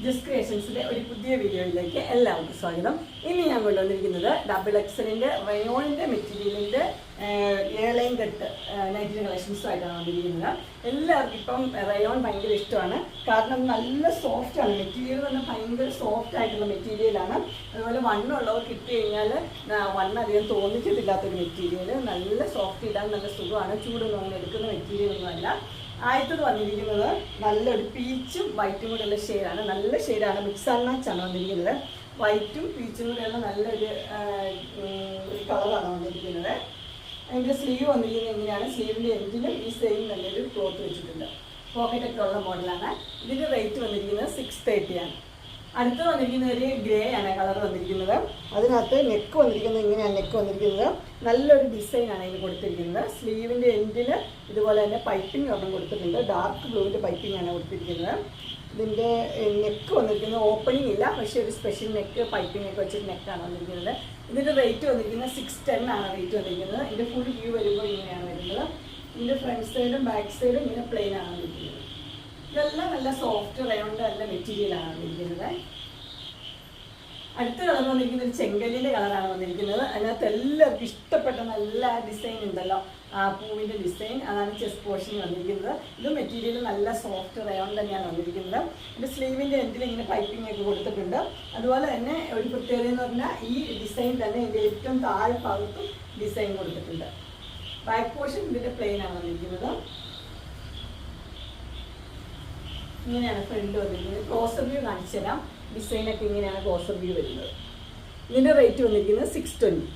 Just ഒരു പുതിയ വീഡിയോയിലേക്ക് എല്ലാവർക്കും സ്വാഗതം. ഇനി ഞാൻ കൊണ്ടുവന്നിരിക്കുന്നത് ഡബിൾ എക്സലിന്റെ റയോണിന്റെ മെറ്റീരിയലിന്റെ ഏളയും കെട്ട് നൈറ്റിന്റെ കളക്ഷൻസും ആയിട്ടാണ് വന്നിരിക്കുന്നത്. എല്ലാവർക്കും ഇപ്പം റയോൺ ഭയങ്കര ഇഷ്ടമാണ്. കാരണം നല്ല സോഫ്റ്റാണ് മെറ്റീരിയൽ തന്നെ ഭയങ്കര സോഫ്റ്റ് ആയിട്ടുള്ള മെറ്റീരിയലാണ് അതുപോലെ വണ്ണുള്ളവർ കിട്ടി കഴിഞ്ഞാൽ വണ്ണധികം തോന്നിക്കത്തില്ലാത്തൊരു മെറ്റീരിയൽ നല്ല സോഫ്റ്റ് ഇടാൻ നല്ല സുഖമാണ്. ചൂടൊന്നും അങ്ങനെ എടുക്കുന്ന മെറ്റീരിയൽ ഒന്നുമല്ല. ആദ്യത്തത് വന്നിരിക്കുന്നത് നല്ലൊരു പീച്ചും വൈറ്റും കൂടെയുള്ള ഷെയ്ഡാണ് നല്ല ഷെയ്ഡാണ് മിക്സ് അണ്ണാച്ചാണ് വന്നിരിക്കുന്നത്. വൈറ്റും പീച്ചും കൂടെയുള്ള നല്ലൊരു ഒരു കളറാണ് വന്നിരിക്കുന്നത്. അതിന്റെ സ്ലീവ് വന്നിരിക്കുന്നത് എങ്ങനെയാണ്? സ്ലീവിന്റെ എൻഡിലും ഈ സെയിം നല്ലൊരു ക്ലോത്ത് വെച്ചിട്ടുണ്ട്. പോക്കറ്റൊക്കെ ഉള്ള മോഡലാണ് ഇതിന്റെ റേറ്റ് വന്നിരിക്കുന്നത് സിക്സ് തേർട്ടിയാണ് അടുത്ത് വന്നിരിക്കുന്ന ഒരു ഗ്രേ ആണ് കളർ വന്നിരിക്കുന്നത്. അതിനകത്ത് നെക്ക് വന്നിരിക്കുന്നത് ഇങ്ങനെയാണ് നെക്ക് വന്നിരിക്കുന്നത്. നല്ലൊരു ഡിസൈൻ ആണ് ഇതിന് കൊടുത്തിരിക്കുന്നത്. സ്ലീവിന്റെ എൻഡിൽ ഇതുപോലെ തന്നെ പൈപ്പിംഗ് ഒരെണ്ണം കൊടുത്തിട്ടുണ്ട്. ഡാർക്ക് ബ്ലൂവിന്റെ പൈപ്പിംഗ് ആണ് കൊടുത്തിരിക്കുന്നത്. ഇതിന്റെ നെക്ക് വന്നിരിക്കുന്നത് ഓപ്പണിംഗ് ഇല്ല പക്ഷേ ഒരു സ്പെഷ്യൽ നെക്ക് പൈപ്പിംഗ് ഒക്കെ വെച്ചിട്ട് നെക്കാണ് വന്നിരിക്കുന്നത്. ഇതിന്റെ റേറ്റ് വന്നിരിക്കുന്നത് സിക്സ് ടെൻ ആണ് റേറ്റ് വന്നിരിക്കുന്നത്. ഇതിന്റെ ഫുൾ വ്യൂ വരുമ്പോൾ ഇങ്ങനെയാണ് വരുന്നത്. ഇതിന്റെ ഫ്രണ്ട് സൈഡും ബാക്ക് സൈഡും ഇങ്ങനെ പ്ലെയിൻ ആണ് വന്നിരിക്കുന്നത്. ഇതെല്ലാം നല്ല സോഫ്റ്റ് റയോണ്ട് നല്ല മെറ്റീരിയലാണ് വന്നിരിക്കുന്നത്. അടുത്ത കളർ വന്നിരിക്കുന്നത് ഒരു ചെങ്കല്ലിന്റെ കളറാണ് വന്നിരിക്കുന്നത്. അതിനകത്ത് എല്ലാവർക്കും ഇഷ്ടപ്പെട്ട നല്ല ഡിസൈൻ ഉണ്ടല്ലോ. ആ പൂവിന്റെ ഡിസൈൻ അതാണ് ചെസ് പോർഷൻ വന്നിരിക്കുന്നത്. ഇത് മെറ്റീരിയൽ നല്ല സോഫ്റ്റ് റയോൺ തന്നെയാണ് വന്നിരിക്കുന്നത്. എന്റെ സ്ലീവിന്റെ എൻഡിൽ ഇങ്ങനെ പൈപ്പിംഗ് ഒക്കെ കൊടുത്തിട്ടുണ്ട്. അതുപോലെ തന്നെ ഒരു പ്രത്യേകത എന്ന് പറഞ്ഞാൽ ഈ ഡിസൈൻ തന്നെ ഇതിന്റെ ഏറ്റവും താഴെ ഭാഗത്തും ഡിസൈൻ കൊടുത്തിട്ടുണ്ട്. ബാക്ക് പോർഷൻ ഇതിന്റെ പ്ലെയിനാണ് വന്നിരിക്കുന്നത്. ഇങ്ങനെയാണ് ഫ്രണ്ട് വന്നിരിക്കുന്നത് ക്ലോസർ വ്യൂ കാണിച്ചു തരാം. ഡിസൈനൊക്കെ ഇങ്ങനെയാണ് ക്ലോസർ വ്യൂ വരുന്നത്. ഇതിന്റെ റേറ്റ് വന്നിരിക്കുന്നത് സിക്സ് ട്വന്റി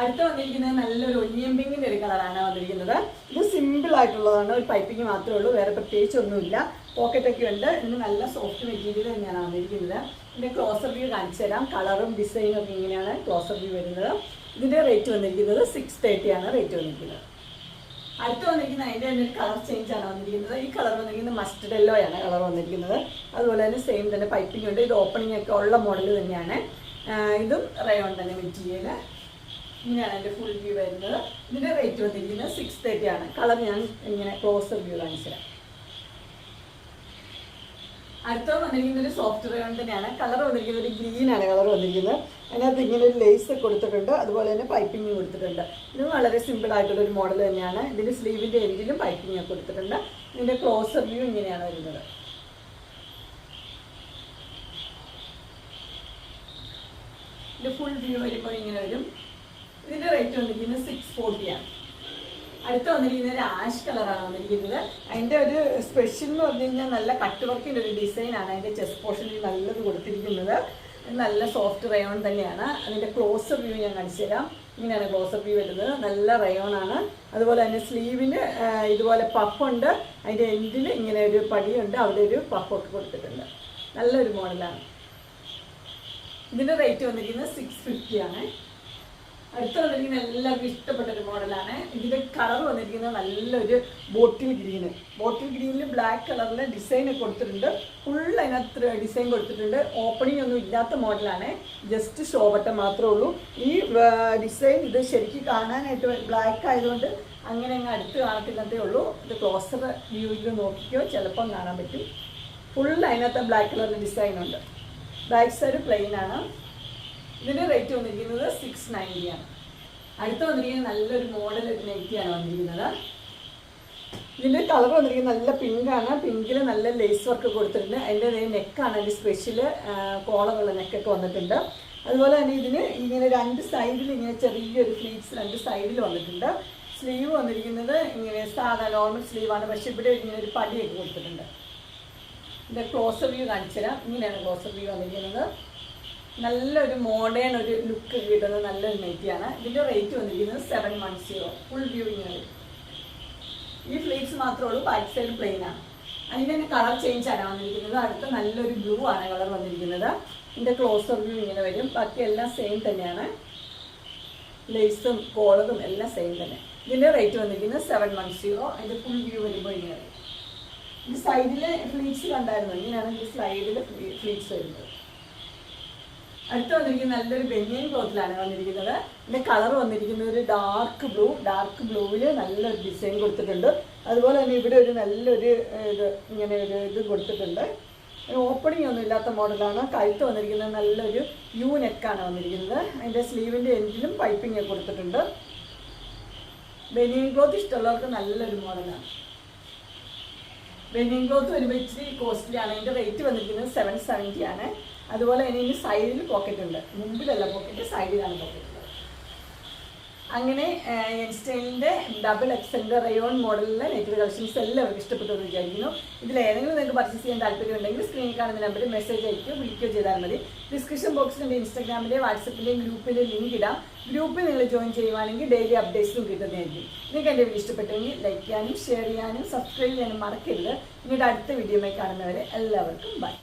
അടുത്ത വന്നിരിക്കുന്നത് നല്ലൊരു ഒന്നിയമ്പിങ്ങിന്റെ ഒരു കളറാണ് വന്നിരിക്കുന്നത്. ഇത് സിമ്പിൾ ആയിട്ടുള്ളതാണ്. ഒരു പൈപ്പിംഗ് മാത്രമേ ഉള്ളൂ. വേറെ പ്രത്യേകിച്ച് ഒന്നുമില്ല. പോക്കറ്റൊക്കെ ഉണ്ട്. ഇതിന് നല്ല സോഫ്റ്റ് മെറ്റീരിയൽ തന്നെയാണ് വന്നിരിക്കുന്നത്. ഇതിന്റെ ക്ലോസർ വ്യൂ കാണിച്ചു തരാം. കളറും ഡിസൈനും ഒക്കെ ഇങ്ങനെയാണ് ക്ലോസർ വ്യൂ വരുന്നത്. ഇതിന്റെ റേറ്റ് വന്നിരിക്കുന്നത് സിക്സ് തേർട്ടിയാണ് റേറ്റ് വന്നിരിക്കുന്നത്. അടുത്ത് വന്നിരിക്കുന്ന അതിന്റെ തന്നെ കളർ ചേഞ്ച് ആണ് വന്നിരിക്കുന്നത്. ഈ കളർ വന്നിരിക്കുന്നത് മസ്റ്റർഡ് യെല്ലോ ആണ് കളർ വന്നിരിക്കുന്നത്. അതുപോലെ തന്നെ സെയിം തന്നെ പൈപ്പിംഗ് ഉണ്ട്. ഇത് ഓപ്പണിംഗ് ഒക്കെ ഉള്ള മോഡൽ തന്നെയാണ്. ഇതും റയോൺ തന്നെ മെറ്റീരിയൽ ഇങ്ങനെയാണ് എന്റെ ഫുൾ വ്യൂ വരുന്നത്. ഇതിന്റെ റേറ്റ് വന്നിരിക്കുന്നത് സിക്സ് തേർട്ടി ആണ്. കളർ ഞാൻ ഇങ്ങനെ ക്ലോസർ വ്യൂ കാണിച്ചു തരാം അടുത്ത വന്നിരിക്കുന്നത് ഒരു സോഫ്റ്റ് തന്നെയാണ് കളർ വന്നിരിക്കുന്നത് ഒരു ഗ്രീൻ ആണ്. കളർ വന്നിരിക്കുന്നത്. അതിനകത്ത് ഇങ്ങനെ ഒരു ലേസ് കൊടുത്തിട്ടുണ്ട്. അതുപോലെ തന്നെ പൈപ്പിംഗ് കൊടുത്തിട്ടുണ്ട്. ഇത് വളരെ സിമ്പിൾ ആയിട്ടുള്ള ഒരു മോഡൽ തന്നെയാണ്. ഇതിന്റെ സ്ലീവിന്റെ എൻഡിലും പൈപ്പിംഗ് ഒക്കെ കൊടുത്തിട്ടുണ്ട്. ഇതിന്റെ ക്ലോസർ വ്യൂ ഇങ്ങനെയാണ് വരുന്നത്. ഇതിന്റെ ഫുൾ വ്യൂ വരുമ്പോൾ ഇങ്ങനെ വരും. ഇതിന്റെ റേറ്റ് വന്നിരിക്കുന്നത് സിക്സ് ഫോർട്ടിയാണ് അടുത്ത് ഒരു ആഷ് കളറാണ് വന്നിരിക്കുന്നത്. അതിന്റെ ഒരു സ്പെഷ്യൽ എന്ന് പറഞ്ഞു കഴിഞ്ഞാൽ നല്ല കട്ട് വർക്കിന്റെ ഒരു ഡിസൈനാണ് അതിന്റെ ചെസ്റ്റ് പോർഷനിൽ നല്ലത് കൊടുത്തിരിക്കുന്നത്. നല്ല സോഫ്റ്റ് റയോൺ തന്നെയാണ്. അതിന്റെ ക്ലോസ് വ്യൂ ഞാൻ കാണിച്ചു തരാം. ഇങ്ങനെയാണ് ക്ലോസ് വ്യൂ വരുന്നത്. നല്ല റയോൺ ആണ്. അതുപോലെ തന്നെ സ്ലീവിന് ഇതുപോലെ പഫുണ്ട് അതിന്റെ എൻഡിൽ ഇങ്ങനെ ഒരു പടിയുണ്ട്. അവിടെ ഒരു പഫൊക്കെ കൊടുത്തിട്ടുണ്ട്. നല്ലൊരു മോഡലാണ് ഇതിന്റെ റേറ്റ് വന്നിരിക്കുന്നത് സിക്സ് ഫിഫ്റ്റി ആണ്. അടുത്ത വന്നിരിക്കുന്ന എല്ലാവർക്കും ഇഷ്ടപ്പെട്ട ഒരു മോഡലാണ്. ഇതിന്റെ കളർ വന്നിരിക്കുന്നത് നല്ലൊരു ബോട്ടിൽ ഗ്രീന് ബോട്ടിൽ ഗ്രീനിൽ ബ്ലാക്ക് കളറിൽ ഡിസൈൻ കൊടുത്തിട്ടുണ്ട്. ഫുൾ അതിനകത്ത് ഡിസൈൻ കൊടുത്തിട്ടുണ്ട്. ഓപ്പണിംഗ് ഒന്നും ഇല്ലാത്ത മോഡലാണ്. ജസ്റ്റ് ഷോ ബട്ടൺ മാത്രമേ ഉള്ളൂ. ഈ ഡിസൈൻ ഇത് ശരിക്കും കാണാനായിട്ട് ബ്ലാക്ക് ആയതുകൊണ്ട് അങ്ങനെ അങ്ങ് അടുത്ത് കാണത്തില്ലാത്തേ ഉള്ളൂ. ഇത് ക്ലോസർ വ്യൂവിൽ നോക്കിക്കോ. ചിലപ്പം കാണാൻ പറ്റും. ഫുൾ അതിനകത്ത് ബ്ലാക്ക് കളറിൽ ഡിസൈൻ ഉണ്ട്. ബാക്ക് സൈഡ് പ്ലെയിൻ ആണ്. ഇതിന്റെ റേറ്റ് വന്നിരിക്കുന്നത് സിക്സ് നയന്റി ആണ്. അടുത്ത വന്നിരിക്കുന്നത് നല്ലൊരു മോഡൽ നൈറ്റിയാണ് വന്നിരിക്കുന്നത്. ഇതിന്റെ കളർ വന്നിരിക്കുന്നത് നല്ല പിങ്കാണ് പിങ്കിൽ നല്ല ലേസ് വർക്ക് കൊടുത്തിട്ടുണ്ട്. അതിന്റെ നെക്കാണ് അതിന്റെ സ്പെഷ്യൽ കോളറുള്ള നെക്കൊക്കെ വന്നിട്ടുണ്ട്. അതുപോലെ തന്നെ ഇതിന് ഇങ്ങനെ രണ്ട് സൈഡിൽ ഇങ്ങനെ ചെറിയൊരു ഫ്ലീറ്റ്സ് രണ്ട് സൈഡിൽ വന്നിട്ടുണ്ട്. സ്ലീവ് വന്നിരിക്കുന്നത് ഇങ്ങനെ സാധാ നോർമൽ സ്ലീവാണ് പക്ഷേ ഇവിടെ ഇങ്ങനെ ഒരു പടിയൊക്കെ കൊടുത്തിട്ടുണ്ട്. ഇതിന്റെ ക്ലോസർ വ്യൂ കാണിച്ചു തരാം ഇങ്ങനെയാണ് ക്ലോസർ വ്യൂ വന്നിരിക്കുന്നത്. നല്ലൊരു മോഡേൺ ഒരു ലുക്ക് കിട്ടുന്ന നല്ലൊരു നൈറ്റിയാണ് ഇതിന്റെ റേറ്റ് വന്നിരിക്കുന്നത് seven one zero full viewing ഈ ഫ്ലീറ്റ്സ് മാത്രമേ ഉള്ളൂ ബാക്ക് സൈഡ് പ്ലെയിൻ ആണ്. അതിന്റെ തന്നെ കളർ ചേഞ്ച് ആണ് വന്നിരിക്കുന്നത്. അടുത്ത നല്ലൊരു ബ്ലൂ ആണ് കളർ വന്നിരിക്കുന്നത്. ഇതിന്റെ ക്ലോസർ വ്യൂ ഇങ്ങനെ വരും. ബാക്കി എല്ലാം സെയിം തന്നെയാണ്. ലേസും കോളറും എല്ലാം സെയിം തന്നെ. ഇതിന്റെ റേറ്റ് വന്നിരിക്കുന്നത് സെവൻ വൺ സീറോ അതിന്റെ ഫുൾ വ്യൂ വരുമ്പോൾ ഇങ്ങനെ വരും. ഈ സൈഡിൽ ഫ്ലീറ്റ്സ് കണ്ടായിരുന്നു? ഇങ്ങനെയാണ് ഈ സൈഡിൽ ഫ്ലീറ്റ്സ് വരുന്നത്. അടുത്ത് വന്നിരിക്കുന്നത് നല്ലൊരു ബെനിയൻ ക്ലോത്തിലാണ് വന്നിരിക്കുന്നത്. ഇതിന്റെ കളർ വന്നിരിക്കുന്നത് ഒരു ഡാർക്ക് ബ്ലൂ ഡാർക്ക് ബ്ലൂവിൽ നല്ലൊരു ഡിസൈൻ കൊടുത്തിട്ടുണ്ട്. അതുപോലെ തന്നെ ഇവിടെ ഒരു നല്ലൊരു ഇത് ഇങ്ങനെ ഒരു ഇത് കൊടുത്തിട്ടുണ്ട്. ഓപ്പണിംഗ് ഒന്നും ഇല്ലാത്ത മോഡലാണ് കഴുത്ത് വന്നിരിക്കുന്നത് നല്ലൊരു യു നെക്കാണ് വന്നിരിക്കുന്നത്. അതിന്റെ സ്ലീവിന്റെ എൻഡിലും പൈപ്പിംഗ് കൊടുത്തിട്ടുണ്ട്. ബെനിയൻ ക്ലോത്ത് ഇഷ്ടമുള്ളവർക്ക് നല്ലൊരു മോഡലാണ് ബനിയൻ ക്ലോത്ത് വരുമ്പോൾ ഇച്ചിരി കോസ്റ്റ്ലി ആണ്. അതിന്റെ റേറ്റ് വന്നിരിക്കുന്നത് സെവൻ സെവന്റി ആണ്. അതുപോലെ തന്നെ ഇതിന് സൈഡിൽ പോക്കറ്റ് ഉണ്ട്. മുമ്പിലല്ല പോക്കറ്റ് സൈഡിലാണ് പോക്കറ്റ് അങ്ങനെ എൻസ്റ്റൈനിന്റെ ഡബിൾ എക്സെന്റെ റയോൺ മോഡലിലെ നെറ്റ് കളക്ഷൻസ് എല്ലാവർക്കും ഇഷ്ടപ്പെട്ടു വിചാരിക്കുന്നു. ഇതിൽ ഏതെങ്കിലും നിങ്ങൾക്ക് പർച്ചേസ് ചെയ്യാൻ താല്പര്യമുണ്ടെങ്കിൽ സ്ക്രീനിൽ കാണുന്ന നമ്പറിൽ മെസ്സേജ് അയക്കുകയോ വിളിക്കുകയോ ചെയ്താൽ മതി. ഡിസ്ക്രിപ്ഷൻ ബോക്സിൽ എന്റെ ഇൻസ്റ്റാഗ്രാമിന്റെ വാട്സപ്പിന്റെയും ഗ്രൂപ്പിന്റെ ലിങ്ക് ഇടാം. ഗ്രൂപ്പിൽ നിങ്ങൾ ജോയിൻ ചെയ്യുവാണെങ്കിൽ ഡെയിലി അപ്ഡേറ്റ്സും കിട്ടുന്നതായിരിക്കും. നിങ്ങൾക്ക് എന്റെ വീഡിയോ ഇഷ്ടപ്പെട്ടെങ്കിൽ ലൈക്ക് ചെയ്യാനും ഷെയർ ചെയ്യാനും സബ്സ്ക്രൈബ് ചെയ്യാനും മറക്കരുത്. പിന്നീട് അടുത്ത വീഡിയോയിൽ കാണുന്നവരെ എല്ലാവർക്കും ബൈ